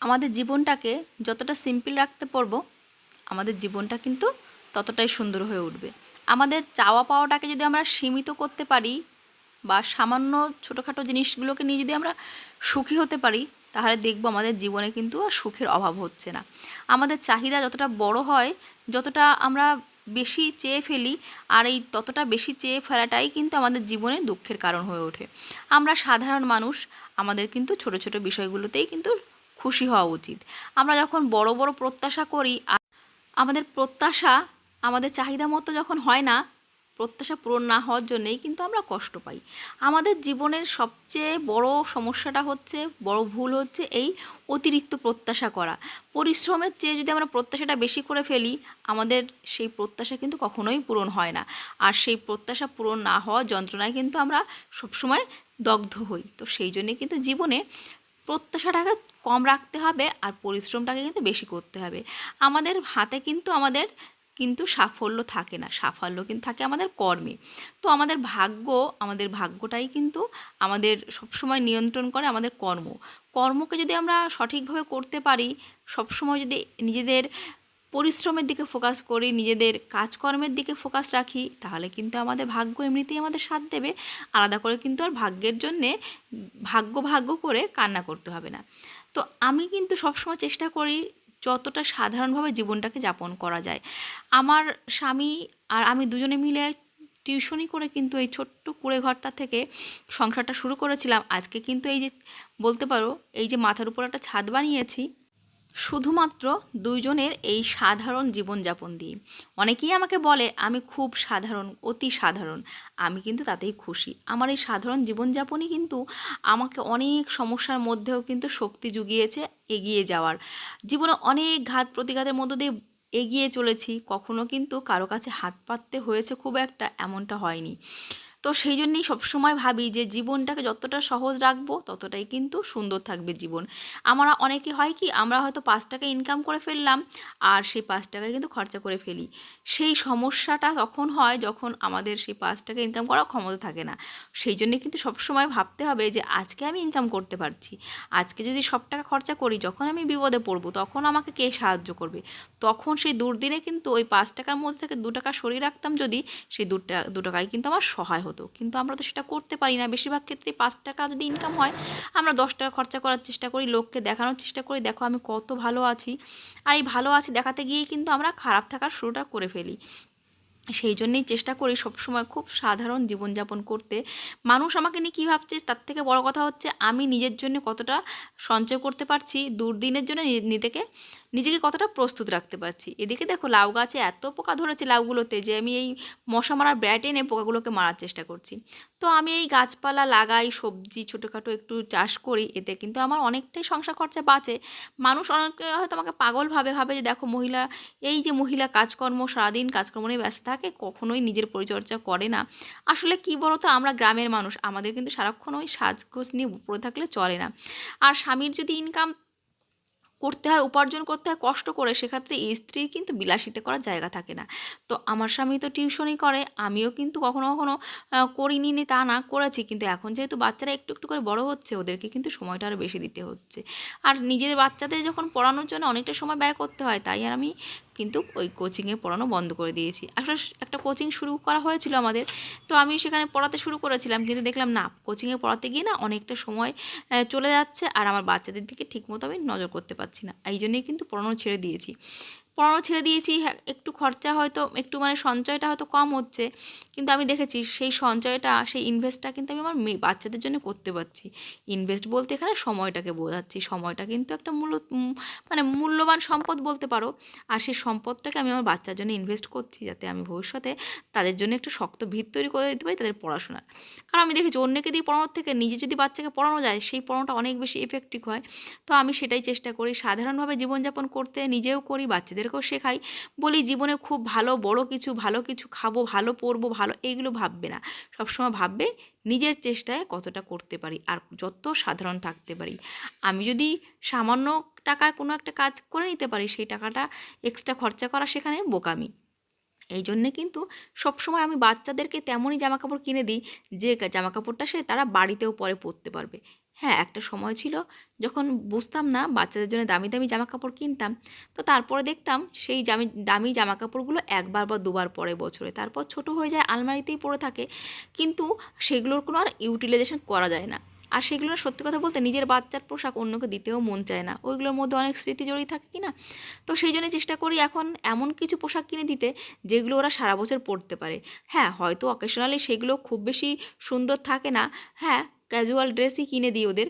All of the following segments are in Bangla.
আমাদের জীবনটাকে যতটা সিম্পল রাখতে পারব, আমাদের জীবনটা কিন্তু ততটাই সুন্দর হয়ে উঠবে। আমাদের চাওয়া পাওয়াটাকে যদি আমরা সীমিত করতে পারি বা সামান্য ছোটোখাটো জিনিসগুলোকে নিয়ে যদি আমরা সুখী হতে পারি, তাহলে দেখব আমাদের জীবনে কিন্তু আর সুখের অভাব হচ্ছে না। আমাদের চাহিদা যতটা বড় হয়, যতটা আমরা বেশি চেয়ে ফেলি, আর এই ততটা বেশি চেয়ে ফেলাটাই কিন্তু আমাদের জীবনে দুঃখের কারণ হয়ে ওঠে। আমরা সাধারণ মানুষ, আমাদের কিন্তু ছোট ছোট বিষয়গুলোতেই কিন্তু খুশি হওয়া উচিত। আমরা যখন বড় বড় প্রত্যাশা করি আমাদের প্রত্যাশা, আমাদের চাহিদা মতো যখন হয় না, প্রত্যাশা পূরণ না হওয়ার জন্যেই কিন্তু আমরা কষ্ট পাই। আমাদের জীবনের সবচেয়ে বড় সমস্যাটা হচ্ছে, বড় ভুল হচ্ছে এই অতিরিক্ত প্রত্যাশা করা। পরিশ্রমের চেয়ে যদি আমরা প্রত্যাশাটা বেশি করে ফেলি, আমাদের সেই প্রত্যাশা কিন্তু কখনোই পূরণ হয় না। আর সেই প্রত্যাশা পূরণ না হওয়ার যন্ত্রণায় কিন্তু আমরা সবসময় দগ্ধ হই। তো সেই জন্যে কিন্তু জীবনে প্রত্যাশাটাকে কম রাখতে হবে আর পরিশ্রমটাকে কিন্তু বেশি করতে হবে। আমাদের হাতে কিন্তু আমাদের কিন্তু সাফল্য থাকে না, সাফল্য কিন্তু থাকে আমাদের কর্মে। তো আমাদের ভাগ্য, আমাদের ভাগ্যটাই কিন্তু আমাদের সবসময় নিয়ন্ত্রণ করে আমাদের কর্ম। কর্মকে যদি আমরা সঠিকভাবে করতে পারি, সবসময় যদি নিজেদের পরিশ্রমের দিকে ফোকাস করি, নিজেদের কাজকর্মের দিকে ফোকাস রাখি, তাহলে কিন্তু আমাদের ভাগ্য এমনিতেই আমাদের সাথ দেবে। আলাদা করে কিন্তু আর ভাগ্যের জন্যে ভাগ্য ভাগ্য করে কান্না করতে হবে না। তো আমি কিন্তু সবসময় চেষ্টা করি যতটা সাধারণভাবে জীবনটাকে যাপন করা যায়। আমার স্বামী আর আমি দুজনে মিলে টিউশনি করে কিন্তু এই ছোট্ট কুড়ে ঘরটা থেকে সংসারটা শুরু করেছিলাম। আজকে কিন্তু এই যে বলতে পারো, এই যে মাথার উপর একটা ছাদ বানিয়েছি শুধুমাত্র দুইজনের এই সাধারণ জীবনযাপন দিয়ে। অনেকেই আমাকে বলে, আমি খুব সাধারণ, অতি সাধারণ। আমি কিন্তু তাতেই খুশি। আমার এই সাধারণ জীবনযাপনই কিন্তু আমাকে অনেক সমস্যার মধ্যেও কিন্তু শক্তি জুগিয়েছে এগিয়ে যাওয়ার। জীবনে অনেক ঘাত প্রতিঘাতের মধ্য দিয়ে এগিয়ে চলেছি। কখনো কিন্তু কারও কাছে হাত পাততে হয়েছে খুব একটা, এমনটা হয়নি। তো সেই জন্যেই সবসময় ভাবি যে জীবনটাকে যতটা সহজ রাখব, ততটাই কিন্তু সুন্দর থাকবে জীবন। আমরা অনেকে হয় কি, আমরা হয়তো পাঁচ টাকা ইনকাম করে ফেললাম, আর সেই পাঁচ টাকা কিন্তু খরচা করে ফেলি। সেই সমস্যাটা তখন হয় যখন আমাদের সেই পাঁচ টাকা ইনকাম করার ক্ষমতা থাকে না। সেই জন্যে কিন্তু সবসময় ভাবতে হবে যে আজকে আমি ইনকাম করতে পারছি। আজকে যদি সব টাকা খরচা করি, যখন আমি বিপদে পড়ব, তখন আমাকে কে সাহায্য করবে? তখন সেই দুর্দিনে কিন্তু ওই পাঁচ টাকার মধ্যে থেকে দু টাকা সরিয়ে রাখতাম যদি, সেই দু টাকা দু টাকায় কিন্তু আমার সহায় হতো। কিন্তু আমরা তো সেটা করতে পারি না। বেশিরভাগ ক্ষেত্রে পাঁচ টাকা যদি ইনকাম হয়, আমরা দশ টাকা খরচা করার চেষ্টা করি, লোককে দেখানোর চেষ্টা করি, দেখো আমি কত ভালো আছি। আর এই ভালো আছি দেখাতে গিয়েই কিন্তু আমরা খারাপ থাকার শুরুটা করে ফেলি। সেই জন্যেই চেষ্টা করি সবসময় খুব সাধারণ জীবনযাপন করতে। মানুষ আমাকে নিয়ে কী ভাবছে, তার থেকে বড় কথা হচ্ছে আমি নিজের জন্য কতটা সঞ্চয় করতে পারছি, দুর্দিনের জন্য নিজেকে নিজেকে কতটা প্রস্তুত রাখতে পারছি। এদিকে দেখো লাউ গাছে এত পোকা ধরেছে লাউগুলোতে যে আমি এই মশা মারার ব্যাট এনে পোকাগুলোকে মারার চেষ্টা করছি। তো আমি এই গাছপালা লাগাই, সবজি ছোটোখাটো একটু চাষ করি, এতে কিন্তু আমার অনেকটাই সংসার খরচা বাঁচে। মানুষ অনেকে, হয়তো আমাকে পাগল ভাবে ভাবে যে দেখো মহিলা, এই যে মহিলা কাজকর্ম, সারাদিন কাজকর্ম নিয়ে ব্যস্ত থাকে, কখনোই নিজের পরিচর্যা করে না। আসলে কী বলো তো আমরা গ্রামের মানুষ, আমাদের কিন্তু সারাক্ষণ ওই সাজগোজ নিয়ে পড়ে থাকলে চলে না। আর স্বামীর যদি ইনকাম করতে হয়, উপার্জন করতে হয়, কষ্ট করে, সেক্ষেত্রে স্ত্রীর কিন্তু বিলাসিতে করার জায়গা থাকে না। তো আমার স্বামী তো টিউশনই করে, আমিও কিন্তু কখনো কখনো করিনি নি, তা না, করেছি। কিন্তু এখন যেহেতু বাচ্চারা একটু একটু করে বড় হচ্ছে, ওদেরকে কিন্তু সময়টা আরও বেশি দিতে হচ্ছে। আর নিজের বাচ্চাদের যখন পড়ানোর জন্য অনেকটা সময় ব্যয় করতে হয়, তাই আর আমি কিন্তু ওই কোচিংয়ে পড়ানো বন্ধ করে দিয়েছি। আসলে একটা কোচিং শুরু করা হয়েছিল আমাদের। তো আমি সেখানে পড়াতে শুরু করেছিলাম, কিন্তু দেখলাম না কোচিংয়ে পড়াতে গিয়ে না অনেকটা সময় চলে যাচ্ছে, আর আমার বাচ্চাদের দিকে ঠিকমতো আমি নজর করতে পারছি না। এই জন্যই কিন্তু পড়ানো ছেড়ে দিয়েছি। পড়ানো ছেড়ে দিয়েছি হ্যাঁ একটু খরচা হয়তো, একটু মানে সঞ্চয়টা হয়তো কম হচ্ছে, কিন্তু আমি দেখেছি সেই সঞ্চয়টা, সেই ইনভেস্টটা কিন্তু আমি আমার মেয়ে বাচ্চাদের জন্য করতে পারছি। ইনভেস্ট বলতে এখানে সময়টাকে বোঝাচ্ছি, সময়টা কিন্তু একটা মূল্য মানে মূল্যবান সম্পদ বলতে পারো, আর সেই সম্পদটাকে আমি আমার বাচ্চার জন্য ইনভেস্ট করছি যাতে আমি ভবিষ্যতে তাদের জন্য একটু শক্ত ভিত তৈরি করে দিতে পারি তাদের পড়াশোনার। কারণ আমি দেখেছি অন্যকে দিয়ে পড়ানোর থেকে নিজে যদি বাচ্চাকে পড়ানো যায়, সেই পড়ানোটা অনেক বেশি এফেক্টিভ হয়। তো আমি সেটাই চেষ্টা করি, সাধারণভাবে জীবনযাপন করতে নিজেও করি বাচ্চাদের বাচ্চাদেরকেও শেখাই। বলি, জীবনে খুব ভালো, বড় কিছু, ভালো কিছু খাব, ভালো পড়ব, ভালো এইগুলো ভাববে না। সবসময় ভাববে নিজের চেষ্টায় কতটা করতে পারি আর যত সাধারণ থাকতে পারি। আমি যদি সামান্য টাকায় কোনো একটা কাজ করে নিতে পারি, সেই টাকাটা এক্সট্রা খরচা করা সেখানে বোকামি। এই জন্যে কিন্তু সবসময় আমি বাচ্চাদেরকে তেমনই জামাকাপড় কিনে দিই, যে জামাকাপড়টা সে তারা বাড়িতেও পরে পরতে পারবে। হ্যাঁ একটা সময় ছিল যখন বুঝতাম না বাচ্চাদের জন্য দামি দামি জামা কাপড় কিনতাম। তো তারপরে দেখতাম সেই জামি, দামি জামা কাপড়গুলো একবার বা দুবার পরে বছরে। তারপর ছোট হয়ে যায়, আলমারিতেই পড়ে থাকে। কিন্তু সেগুলোর কোনো আর ইউটিলাইজেশন করা যায় না। আর সেগুলো সত্যি কথা বলতে নিজের বাচ্চার পোশাক অন্যকে দিতেও মন চায় না। ওইগুলোর মধ্যে অনেক স্মৃতি জড়িয়ে থাকে কি না তো সেই জন্য চেষ্টা করি এখন এমন কিছু পোশাক কিনে দিতে যেগুলো ওরা সারা বছর পরতে পারে। হ্যাঁ হয়তো অকেশনালি সেগুলো খুব বেশি সুন্দর থাকে না। হ্যাঁ ক্যাজুয়াল ড্রেসই কিনে দিই ওদের।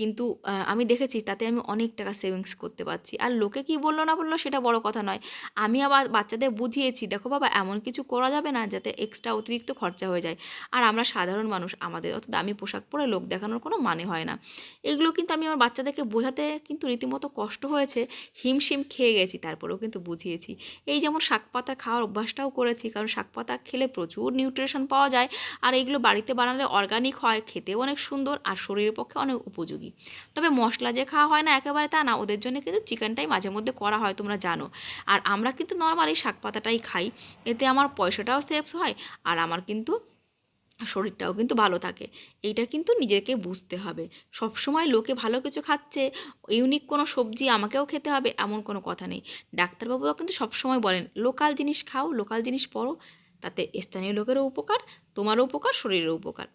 কিন্তু আমি দেখেছি তাতে আমি অনেক টাকা সেভিংস করতে পারছি। আর লোকে কি বলল না বলল সেটা বড় কথা নয়। আমি আবার বাচ্চাদের বুঝিয়েছি, দেখো বাবা, এমন কিছু করা যাবে না যাতে এক্সট্রা অতিরিক্ত খরচা হয়ে যায়। আর আমরা সাধারণ মানুষ, আমাদের অত দামি পোশাক পরে লোক দেখানোর কোনো মানে হয় না। এগুলো কিন্তু আমি আমার বাচ্চাদেরকে বোঝাতে কিন্তু রীতিমতো কষ্ট হয়েছে, হিমশিম খেয়ে গেছি, তারপরেও কিন্তু বুঝিয়েছি। এই যেমন শাক পাতা খাওয়ার অভ্যাসটাও করেছি, কারণ শাক পাতা খেলে প্রচুর নিউট্রিশন পাওয়া যায়। আর এগুলো বাড়িতে বানালে অর্গানিক হয়, খেতেও অনেক সুন্দর, আর শরীরের পক্ষে অনেক উপযোগী। তবে মশলা যে খাওয়া হয় না একেবারে তা না, ওদের জন্য কিন্তু চিকেনটাই মাঝে মধ্যে করা হয়, তোমরা জানো। আর আমরা কিন্তু নর্মালি শাক পাতাটাই খাই, এতে আমার পয়সাটাও সেভ হয়, আর আমার কিন্তু শরীরটাও কিন্তু ভালো থাকে। এইটা কিন্তু নিজেকে বুঝতে হবে। সবসময় লোকে ভালো কিছু খাচ্ছে ইউনিক কোনো সবজি আমাকেও খেতে হবে, এমন কোনো কথা নেই। ডাক্তারবাবুও কিন্তু সবসময় বলেন, লোকাল জিনিস খাও, লোকাল জিনিস পড়ো তাতে স্থানীয় লোকেরও উপকার, তোমারও উপকার, শরীরেরও উপকার।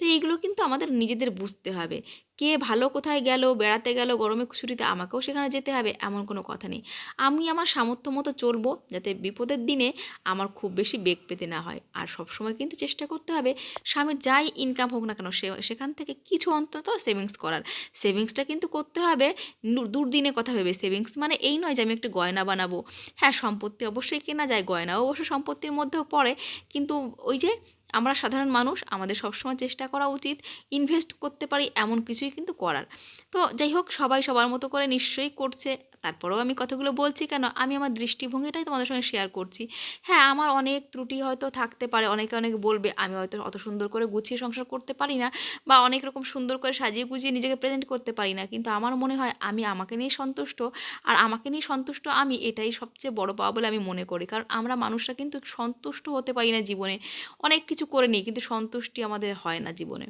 তো এইগুলো কিন্তু আমাদের নিজেদের বুঝতে হবে। কে ভালো কোথায় গেল, বেড়াতে গেল, গরমে ছুটিতে আমাকেও সেখানে যেতে হবে, এমন কোনো কথা নেই। আমি আমার সামর্থ্য মতো চলবো যাতে বিপদের দিনে আমার খুব বেশি বেগ পেতে না হয়। আর সবসময় কিন্তু চেষ্টা করতে হবে, স্বামীর যাই ইনকাম হোক না কেন সেখান থেকে কিছু অন্তত সেভিংস করার। সেভিংসটা কিন্তু করতে হবে নু- দুর্দিনের কথা ভেবে। সেভিংস মানে এই নয় যে আমি একটা গয়না বানাবো। হ্যাঁ সম্পত্তি অবশ্যই কেনা যায়, গয়নাও অবশ্য সম্পত্তির মধ্যেও পড়ে, কিন্তু ওই যে আমরা সাধারণ মানুষ, আমাদের সবসময় চেষ্টা করা উচিত ইনভেস্ট করতে পারি এমন কিছুই কিন্তু করার। তো যাই হোক, সবাই সবার মতো করে নিশ্চয়ই করছে। তারপরেও আমি কথাগুলো বলছি কেন? আমি আমার দৃষ্টিভঙ্গিটাই তোমাদের সঙ্গে শেয়ার করছি। হ্যাঁ আমার অনেক ত্রুটি হয়তো থাকতে পারে, অনেকে অনেক বলবে, আমি হয়তো অত সুন্দর করে গুছিয়ে সংসার করতে পারি না বা অনেক রকম সুন্দর করে সাজিয়ে গুছিয়ে নিজেকে প্রেজেন্ট করতে পারি না। কিন্তু আমার মনে হয় আমি আমাকে নিয়ে সন্তুষ্ট আর আমাকে নিয়ে সন্তুষ্ট আমি এটাই সবচেয়ে বড় পাওয়া বলে আমি মনে করি। কারণ আমরা মানুষরা কিন্তু সন্তুষ্ট হতে পারি না জীবনে। অনেক কিছু করে নিই, কিন্তু সন্তুষ্টি আমাদের হয় না জীবনে।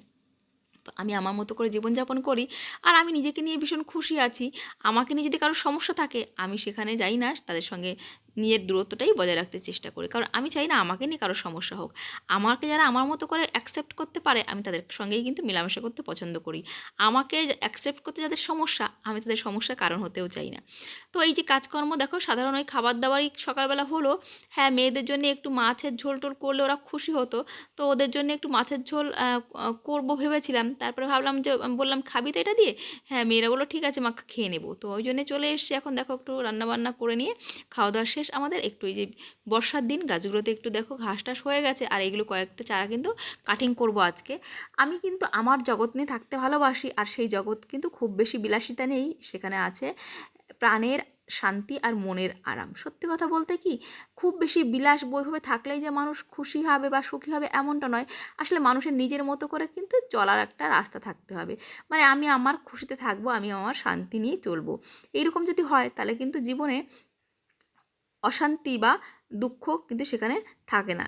তো আমি আমার মতো করে জীবনযাপন করি। আর আমি নিজেকে নিয়ে ভীষণ খুশি আছি। আমাকে নিয়ে যদি কারোর সমস্যা থাকে, আমি সেখানে যাই না, তাদের সঙ্গে নিজের দূরত্বটাই বজায় রাখতে চেষ্টা করি। কারণ আমি চাই না আমাকে নিয়ে কারও সমস্যা হোক। আমাকে যারা আমার মতো করে অ্যাকসেপ্ট করতে পারে, আমি তাদের সঙ্গেই কিন্তু মেলামেশা করতে পছন্দ করি। আমাকে অ্যাকসেপ্ট করতে যাদের সমস্যা, আমি তাদের সমস্যার কারণ হতেও চাই না। তো এই যে কাজকর্ম, দেখো সাধারণ ওই খাবার দাবারই সকালবেলা হলো। হ্যাঁ মেয়েদের জন্য একটু মাছের ঝোল টোল করলে ওরা খুশি হতো। তো ওদের জন্য একটু মাছের ঝোল করব ভেবেছিলাম। তারপরে ভাবলাম যে, বললাম, খাবি তো এটা দিয়ে? হ্যাঁ মেয়েরা বলল, ঠিক আছে মা খেয়ে নেব। তো ওই জন্যে চলে এসছি। এখন দেখো একটু রান্নাবান্না করে নিয়ে খাওয়া দাওয়া শেষ আমাদের একটু এই যে বর্ষার দিন, গাছগুলোতে একটু দেখো ঘাস টাস হয়ে গেছে, আর এগুলো কয়েকটা চারা কিন্তু কাটিং করব আজকে। আমি কিন্তু আমার জগৎ নিয়ে থাকতে ভালোবাসি, আর সেই জগৎ কিন্তু খুব বেশি বিলাসিতা নেই, সেখানে আছে প্রাণের শান্তি আর মনের আরাম। সত্যি কথা বলতে কি, খুব বেশি বিলাস বৈভবে থাকলেই যে মানুষ খুশি হবে বা সুখী হবে এমনটা নয়, আসলে মানুষের নিজের মতো করে কিন্তু চলার একটা রাস্তা থাকতে হবে। মানে আমি আমার খুশিতে থাকব, আমি আমার শান্তি নিয়ে চলবো। এইরকম যদি হয়, তাহলে কিন্তু জীবনে অশান্তি বা দুঃখ কিন্তু সেখানে থাকে না।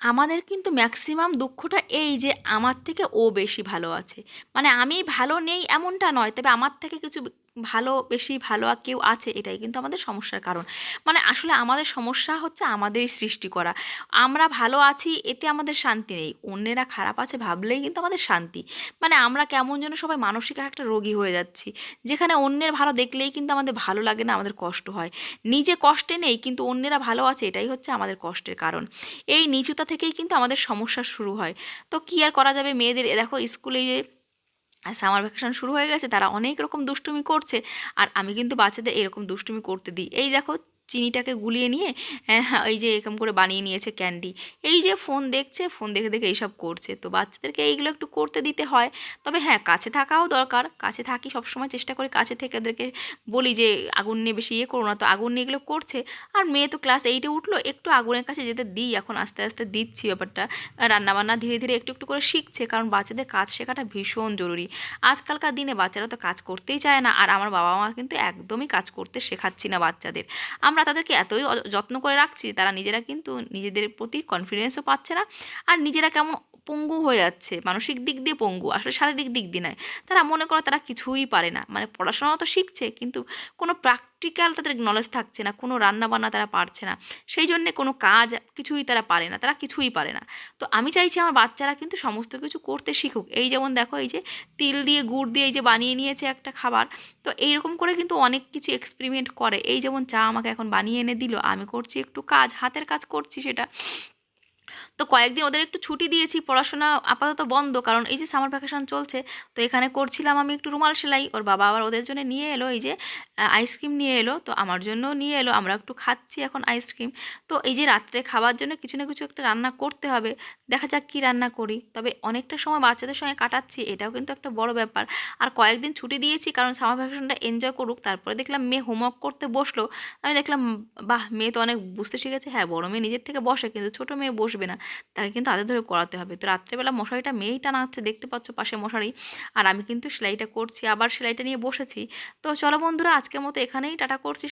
আমাদের কিন্তু ম্যাক্সিমাম দুঃখটা এই যে আমার থেকে ও বেশি ভালো আছে। মানে আমি ভালো নেই এমনটা নয়, তবে আমার থেকে কিছু ভালো, বেশি ভালো কেউ আছে এটাই কিন্তু আমাদের সমস্যার কারণ। মানে আসলে আমাদের সমস্যা হচ্ছে আমাদেরই সৃষ্টি করা। আমরা ভালো আছি, এতে আমাদের শান্তি নেই। অন্যেরা খারাপ আছে ভাবলেই কিন্তু আমাদের শান্তি। মানে আমরা কেমন যেন সবাই মানসিক একটা রোগী হয়ে যাচ্ছি। যেখানে অন্যের ভালো দেখলেই কিন্তু আমাদের ভালো লাগে না, আমাদের কষ্ট হয়। নিজে কষ্টে নেই, কিন্তু অন্যেরা ভালো আছে, এটাই হচ্ছে আমাদের কষ্টের কারণ। এই নিচুতা থেকেই কিন্তু আমাদের সমস্যা শুরু হয়। তো কী আর করা যাবে মেয়েদের? দেখো স্কুলে সামার ভ্যাকেশন শুরু হয়ে গেছে, তারা অনেক রকম দুষ্টুমি করছে, আর আমি কিন্তু বাচ্চাদের এরকম দুষ্টুমি করতে দিই। এই দেখো চিনিটাকে গুলিয়ে নিয়ে হ্যাঁ, এই যে এরকম করে বানিয়ে নিয়েছে ক্যান্ডি। এই যে ফোন দেখছে ফোন দেখে দেখে এইসব করছে। তো বাচ্চাদেরকে এইগুলো একটু করতে দিতে হয়। তবে হ্যাঁ কাছে থাকাও দরকার। কাছে থাকি সবসময় চেষ্টা করি কাছে থেকে ওদেরকে বলি যে আগুন নিয়ে বেশি ইয়ে করো না। তো আগুন নিয়ে এগুলো করছে। আর মেয়ে তো ক্লাস এইটে উঠল একটু আগুনের কাছে যেতে দিই। এখন আস্তে আস্তে দিচ্ছি ব্যাপারটা। রান্নাবান্না ধীরে ধীরে একটু একটু করে শিখছে। কারণ বাচ্চাদের কাজ শেখাটা ভীষণ জরুরি। আজকালকার দিনে বাচ্চারা তো কাজ করতেই চায় না। আর আমার বাবা মা কিন্তু একদমই কাজ করতে শেখাচ্ছি না বাচ্চাদের। আমরা তাদেরকে এতই যত্ন করে রাখছি, তারা নিজেরা কিন্তু নিজেদের প্রতি কনফিডেন্সও পাচ্ছে না। আর নিজেরা কেমন পঙ্গু হয়ে যাচ্ছে, মানসিক দিক দিয়ে পঙ্গু, আসলে শারীরিক দিক দিয়ে নয়। তারা মনে করে তারা কিছুই পারে না। মানে পড়াশোনা তো শিখছে, কিন্তু কোনো প্র্যাকটিক্যাল তাদের নলেজ থাকছে না, কোনো রান্না বান্না তারা পারছে না। সেই জন্যে কোনো কাজ কিছুই তারা পারে না, তারা কিছুই পারে না। তো আমি চাইছি আমার বাচ্চারা কিন্তু সমস্ত কিছু করতে শিখুক। এই যেমন দেখো, এই যে তিল দিয়ে, গুড় দিয়ে এই যে বানিয়ে নিয়েছে একটা খাবার, তো এইরকম করে কিন্তু অনেক কিছু এক্সপেরিমেন্ট করে। এই যেমন চা আমাকে এখন বানিয়ে এনে দিল, আমি করছি একটু কাজ, হাতের কাজ করছি সেটা। তো কয়েকদিন ওদের একটু ছুটি দিয়েছি, পড়াশোনা আপাতত বন্ধ, কারণ এই যে সামার ভ্যাকেশন চলছে, তো এখানে করছিলাম আমি একটু রুমাল সেলাই, ওর বাবা আবার ওদের জন্য নিয়ে এলো, এই যে আইসক্রিম নিয়ে এলো, তো আমার জন্য নিয়ে এলো, আমরা একটু খাচ্ছি এখন আইসক্রিম তো এই যে রাত্রে খাবার জন্য কিছু না কিছু একটা রান্না করতে হবে, দেখা যাক কী রান্না করি, তবে অনেকটা সময় বাচ্চাদের সঙ্গে কাটাচ্ছি, এটাও কিন্তু একটা বড় ব্যাপার, আর কয়েকদিন ছুটি দিয়েছি, কারণ সামার ভ্যাকেশনটা এনজয় করুক, তারপরে দেখলাম মেয়ে হোমওয়ার্ক করতে বসল, আমি দেখলাম, বাহ, মেয়ে তো অনেক, বুঝতে শিখেছে হ্যাঁ বড় মেয়ে নিজের থেকে বসে, কিন্তু ছোটো মেয়ে বসবে না। তাকে কিন্তু হাতে ধরে করাতে হবে। তো রাত্রেবেলা মশারিটা মেয়েই টানাচ্ছে দেখতে পাচ্ছ পাশে মশারি। আর আমি কিন্তু সেলাইটা করছি, আবার সেলাইটা নিয়ে বসেছি। তো চলো বন্ধুরা, আজকের মতো এখানেই, টাটা করছি।